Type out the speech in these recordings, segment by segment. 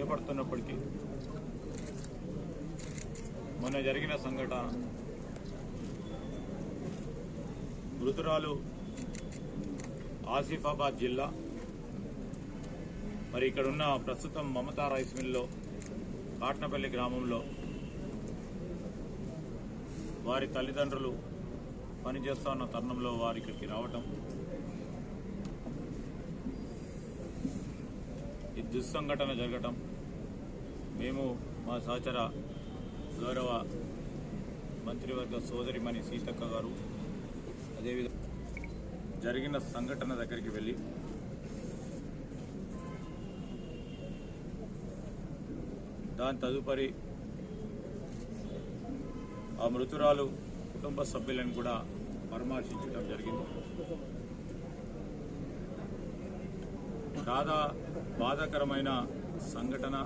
చేపడుతున్నప్పటికీ మొన్న జరిగిన సంఘటన మృతురాలు ఆసిఫాబాద్ జిల్లా మరి ఇక్కడున్న ప్రస్తుతం మమతా రైస్ మిల్లో కాట్నపల్లి గ్రామంలో వారి తల్లిదండ్రులు పనిచేస్తా ఉన్న తరుణంలో వారి ఇక్కడికి రావటం ఈ దుస్సంఘటన జరగటం మేము మా సహచర గౌరవ మంత్రివర్గ సోదరిమణి సీతక్క గారు అదేవిధంగా జరిగిన సంఘటన దగ్గరికి వెళ్ళి దాని తదుపరి ఆ మృతురాలు కుటుంబ సభ్యులను కూడా పరామర్శించడం జరిగింది. చాలా బాధాకరమైన సంఘటన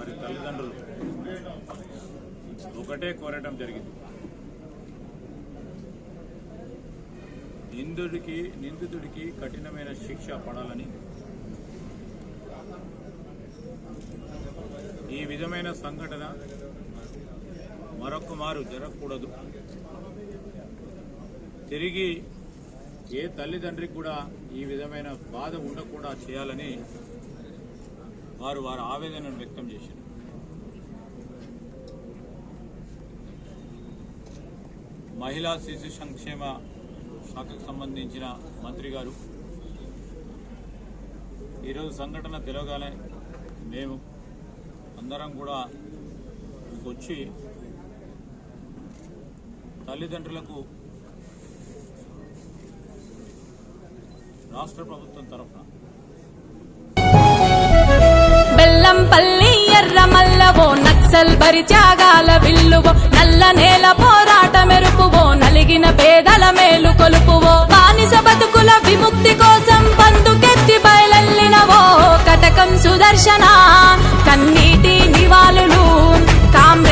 మరి తల్లిదండ్రులు ఒకటే కోరటం జరిగింది. నిందుడికి నిందితుడికి కఠినమైన శిక్ష పడాలని ఈ విధమైన సంఘటన మరొక మారు జరగకూడదు. తిరిగి ఏ తల్లిదండ్రికి కూడా ఈ విధమైన బాధ ఉండకుండా చేయాలని వారు వారి ఆవేదనను వ్యక్తం చేశారు. మహిళా శిశు సంక్షేమ శాఖకు సంబంధించిన మంత్రి గారు ఈరోజు సంఘటన తెలవగానే మేము అందరం కూడా వచ్చి తల్లిదండ్రులకు రాష్ట్ర ప్రభుత్వం తరఫున బెల్లంపల్లి ఎర్రమల్లవో నక్సల్ బరి త్యాగాల విల్లువో నల్ల నేల పోరాట మెరుపువో నలిగిన పేదల మేలు కొలుపువో బానిస బతుకుల విముక్తి కోసం పందుకెత్తి బయలెల్లినవో కటకం సుదర్శన కన్నీటి నివాళులు కామ్ర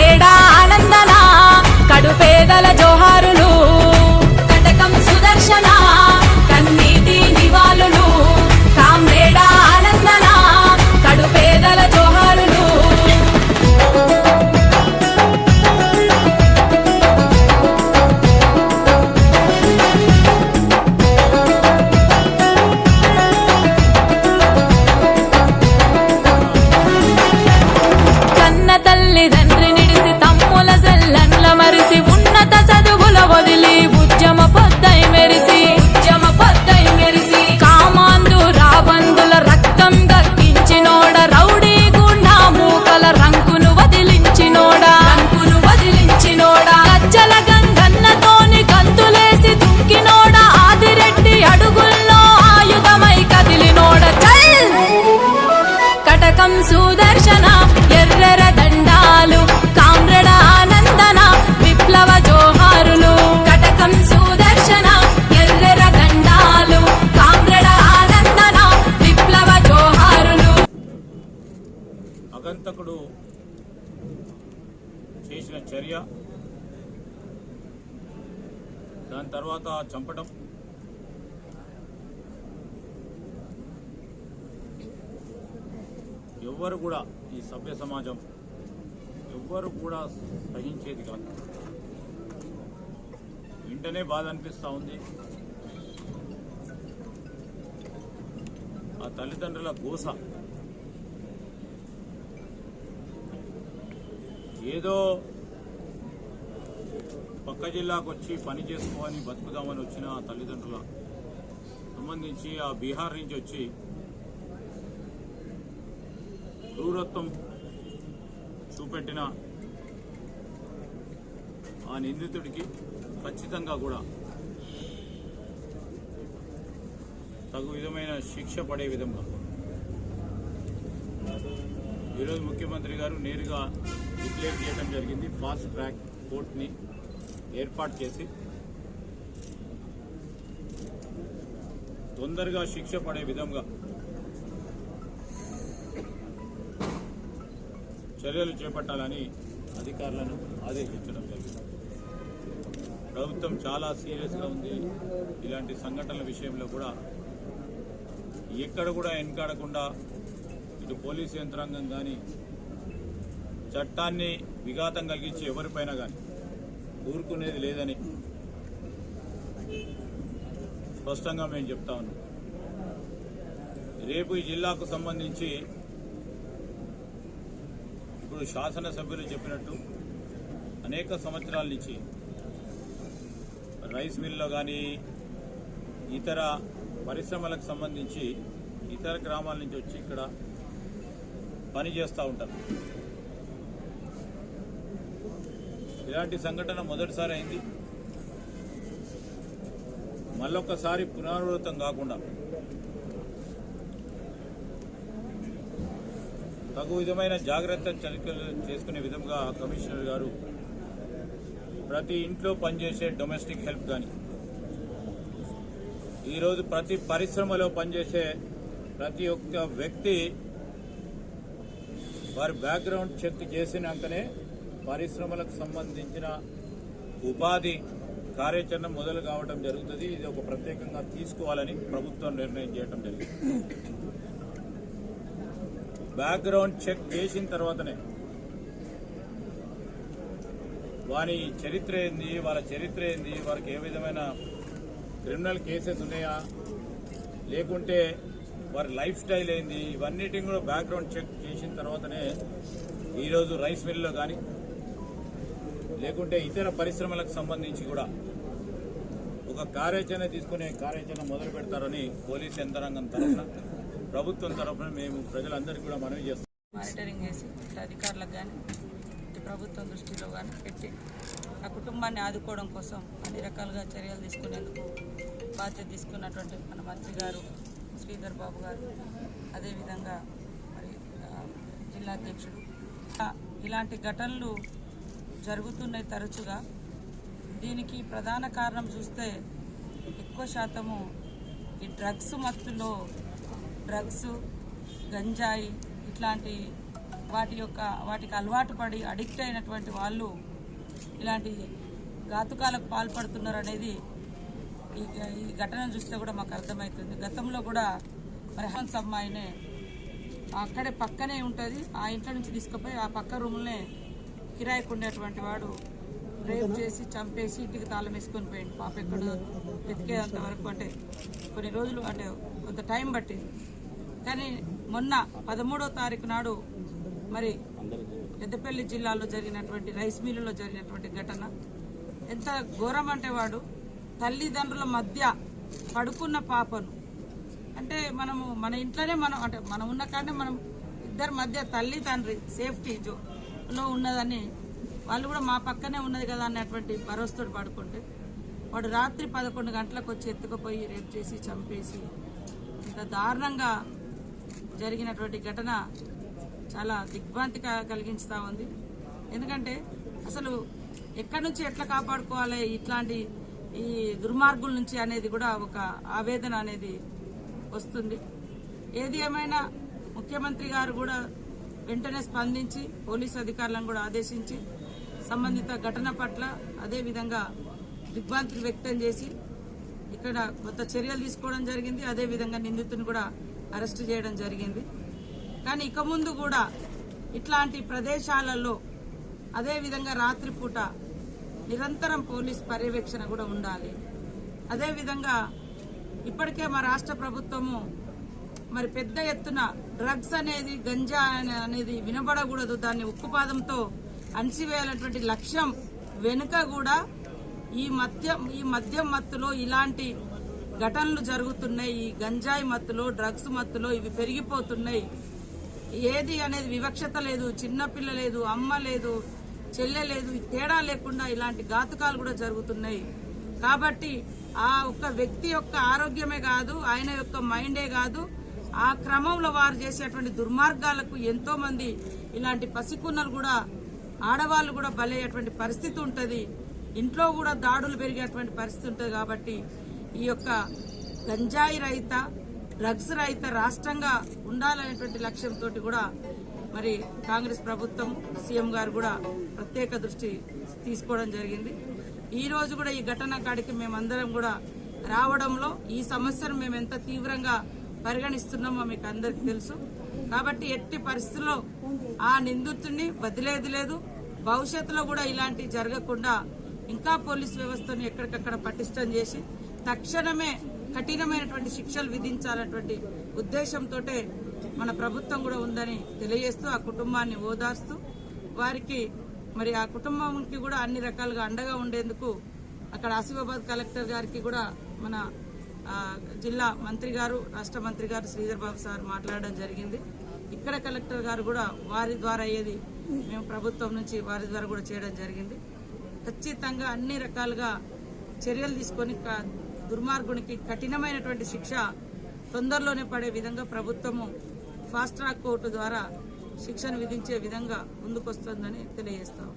అగంతకుడు చేసిన చర్య దాని తర్వాత చంపడం. ఎవ్వరు కూడా ఈ సభ్య సమాజం ఎవ్వరు కూడా సహించేది కాదు. వెంటనే బాధ అనిపిస్తూ ఉంది. ఆ తల్లిదండ్రుల గోస ఏదో పక్క జిల్లాకు వచ్చి పని చేసుకోమని బతుకుదామని వచ్చిన ఆ తల్లిదండ్రుల సంబంధించి ఆ బీహార్ నుంచి వచ్చి క్రూరత్వం చూపెట్టిన ఆ నిందితుడికి ఖచ్చితంగా కూడా తగు విధమైన శిక్ష పడే విధంగా ఈరోజు ముఖ్యమంత్రి గారు నేరుగా డిక్లేర్ చేయడం జరిగింది. ఫాస్ట్ ట్రాక్ కోర్టుని ఏర్పాటు చేసి తొందరగా శిక్ష పడే విధంగా చర్యలు చేపట్టాలని అధికారులను ఆదేశించడం జరిగింది. ప్రభుత్వం చాలా సీరియస్గా ఉంది. ఇలాంటి సంఘటనల విషయంలో కూడా ఎక్కడ కూడా వెనకాడకుండా ఇటు పోలీసు యంత్రాంగం కానీ చట్టాన్ని విఘాతం కలిగించి ఎవరిపైన కానీ ఊరుకునేది లేదని స్పష్టంగా మేము చెప్తా ఉన్నాం. రేపు ఈ జిల్లాకు సంబంధించి ఇప్పుడు శాసనసభ్యులు చెప్పినట్టు అనేక సంవత్సరాల నుంచి రైస్ మిల్లో కానీ ఇతర పరిశ్రమలకు సంబంధించి ఇతర గ్రామాల నుంచి వచ్చి ఇక్కడ పని చేస్తూ ఉంటారు. ఇలాంటి సంఘటన మొదటిసారి అయింది. మళ్ళొక్కసారి పునరావృతం కాకుండా తగు విధమైన జాగ్రత్త చర్యలు చేసుకునే విధంగా కమిషనర్ గారు ప్రతి ఇంట్లో పనిచేసే డొమెస్టిక్ హెల్ప్ కానీ ఈరోజు ప్రతి పరిశ్రమలో పనిచేసే ప్రతి ఒక్క వ్యక్తి వారి బ్యాక్గ్రౌండ్ చెక్ చేసినాకనే పరిశ్రమలకు సంబంధించిన ఉపాధి కార్యాచరణ మొదలు కావడం జరుగుతుంది. ఇది ఒక ప్రత్యేకంగా తీసుకోవాలని ప్రభుత్వం నిర్ణయం చేయడం జరిగింది. బ్యాక్గ్రౌండ్ చెక్ చేసిన తర్వాతనే వారి చరిత్ర ఏంది వాళ్ళ చరిత్ర ఏంది వారికి ఏ విధమైన క్రిమినల్ కేసెస్ ఉన్నాయా లేకుంటే వారి లైఫ్ స్టైల్ ఏంది? ఇవన్నిటిని కూడా బ్యాక్గ్రౌండ్ చెక్ చేసిన తర్వాతనే ఈరోజు రైస్ మిల్లులో కానీ లేకుంటే ఇతర పరిశ్రమలకు సంబంధించి కూడా ఒక కార్యాచరణ తీసుకునే కార్యాచరణ మొదలు పెడతారని పోలీస్ యంత్రాంగం తరఫున ప్రభుత్వం తరఫున మేము ప్రజలందరికీ కూడా మనవి చేస్తాం. మానిటరింగ్ చేసి అధికారులకు కానీ ప్రభుత్వం దృష్టిలో కానీ పెట్టి ఆ కుటుంబాన్ని ఆదుకోవడం కోసం అన్ని రకాలుగా చర్యలు తీసుకునేందుకు బాధ్యత తీసుకున్నటువంటి మన మంత్రి గారు శ్రీధర్ బాబు గారు అదేవిధంగా మరి జిల్లా అధ్యక్షుడు. ఇలాంటి ఘటనలు జరుగుతున్నాయి తరచుగా. దీనికి ప్రధాన కారణం చూస్తే ఎక్కువ శాతము ఈ డ్రగ్స్ మత్తులో డ్రగ్స్ గంజాయి ఇట్లాంటి వాటి యొక్క వాటికి అలవాటు పడి అడిక్ట్ అయినటువంటి వాళ్ళు ఇలాంటి ఘాతుకాలకు పాల్పడుతున్నారు అనేది ఈ ఘటన ఘటనను చూస్తే కూడా మాకు అర్థమవుతుంది గతంలో కూడా మరి హన్స్ అమ్మాయినే అక్కడే పక్కనే ఉంటుంది. ఆ ఇంట్లో నుంచి తీసుకుపోయి ఆ పక్క రూమ్లనే కిరాయికి ఉండేటువంటి వాడు రేప్ చేసి చంపేసి ఇంటికి తాళం వేసుకొని పోయింది పాప ఎక్కడ వెతికేంత వరకు అంటే కొన్ని రోజులు అంటే కొంత టైం పట్టింది. కానీ మొన్న పదమూడో తారీఖు నాడు మరి పెద్దపల్లి జిల్లాలో జరిగినటువంటి రైస్ మిల్లులో జరిగినటువంటి ఘటన. ఎంత ఘోరం అంటే వాడు తల్లిదండ్రుల మధ్య పడుకున్న పాపను. అంటే మనము మన ఇంట్లోనే మనం అంటే మనం ఉన్న కంటే మనం ఇద్దరి మధ్య తల్లి తండ్రి సేఫ్టీ జో- లో ఉన్నదని వాళ్ళు కూడా మా పక్కనే ఉన్నది కదా అన్నటువంటి భరోసాతో పడుకుంటే వాడు రాత్రి పదకొండు గంటలకు వచ్చి ఎత్తుకుపోయి రేపు చేసి చంపేసి ఇంకా దారుణంగా జరిగినటువంటి ఘటన చాలా దిగ్భ్రాంతి క- కలిగించుతా ఉంది. ఎందుకంటే అసలు ఎక్కడి నుంచి ఎట్లా కాపాడుకోవాలి ఇట్లాంటి ఈ దుర్మార్గుల నుంచి అనేది కూడా ఒక ఆవేదన అనేది వస్తుంది. ఏది ఏమైనా ముఖ్యమంత్రి గారు కూడా వెంటనే స్పందించి పోలీసు అధికారులను కూడా ఆదేశించి సంబంధిత ఘటన పట్ల అదే విధంగా వ్యక్తం చేసి ఇక్కడ కొత్త చర్యలు తీసుకోవడం జరిగింది. అదే విధంగా నిందితుని కూడా అరెస్ట్ చేయడం జరిగింది. కానీ ఇక ముందు కూడా ఇట్లాంటి ప్రదేశాలలో అదే విధంగా రాత్రిపూట నిరంతరం పోలీస్ పర్యవేక్షణ కూడా ఉండాలి. అదేవిధంగా ఇప్పటికే మా రాష్ట్ర ప్రభుత్వము మరి పెద్ద ఎత్తున డ్రగ్స్ అనేది గంజా అనేది వినబడకూడదు. దాన్ని ఉక్కుపాదంతో అణిచివేయాలన్నటువంటి లక్ష్యం వెనుక కూడా ఈ మద్యం ఈ మద్యం మత్తులో ఇలాంటి ఘటనలు జరుగుతున్నాయి. ఈ గంజాయి మత్తులో డ్రగ్స్ మత్తులో ఇవి పెరిగిపోతున్నాయి. ఏది అనేది వివక్షత లేదు. చిన్నపిల్ల లేదు అమ్మ లేదు చెల్లెలేదు ఈ తేడా లేకుండా ఇలాంటి ఘాతుకాలు కూడా జరుగుతున్నాయి. కాబట్టి ఆ ఒక్క వ్యక్తి యొక్క ఆరోగ్యమే కాదు ఆయన యొక్క మైండే కాదు ఆ క్రమంలో వారు చేసేటువంటి దుర్మార్గాలకు ఎంతో మంది ఇలాంటి పసికున్నలు కూడా ఆడవాళ్ళు కూడా బలయ్యేటువంటి పరిస్థితి ఉంటుంది. ఇంట్లో కూడా దాడులు పెరిగేటువంటి పరిస్థితి ఉంటుంది కాబట్టి ఈ యొక్క గంజాయి రహిత డ్రగ్స్ రహిత రాష్ట్రంగా ఉండాలనేటువంటి లక్ష్యంతో కూడా మరి కాంగ్రెస్ ప్రభుత్వం సీఎం గారు కూడా ప్రత్యేక దృష్టి తీసుకోవడం జరిగింది. ఈ రోజు కూడా ఈ ఘటన కాడికి మేమందరం కూడా రావడంలో ఈ సమస్యను మేము ఎంత తీవ్రంగా పరిగణిస్తున్నామో మీకు అందరికీ తెలుసు. కాబట్టి ఎట్టి పరిస్థితుల్లో ఆ నిందితుడిని వదిలేది లేదు. భవిష్యత్తులో కూడా ఇలాంటివి జరగకుండా ఇంకా పోలీస్ వ్యవస్థను ఎక్కడికక్కడ పటిష్టం చేసి తక్షణమే కఠినమైనటువంటి శిక్షలు విధించాలన్నటువంటి ఉద్దేశంతో మన ప్రభుత్వం కూడా ఉందని తెలియజేస్తూ ఆ కుటుంబాన్ని ఓదార్స్తూ వారికి మరి ఆ కుటుంబానికి కూడా అన్ని రకాలుగా అండగా ఉండేందుకు అక్కడ ఆసిఫాబాద్ కలెక్టర్ గారికి కూడా మన జిల్లా మంత్రి గారు రాష్ట్ర మంత్రి గారు శ్రీధర్ బాబు సార్ మాట్లాడడం జరిగింది. ఇక్కడ కలెక్టర్ గారు కూడా వారి ద్వారా అయ్యేది మేము ప్రభుత్వం నుంచి వారి ద్వారా కూడా చేయడం జరిగింది. ఖచ్చితంగా అన్ని రకాలుగా చర్యలు తీసుకొని దుర్మార్గునికి కఠినమైనటువంటి శిక్ష తొందరలోనే పడే విధంగా ప్రభుత్వము ఫాస్ట్ ట్రాక్ కోర్టు ద్వారా శిక్షను విధించే విధంగా ముందుకొస్తుందని తెలియజేస్తాం.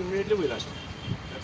ఇమీడియట్లీ పోయి లాస్ట్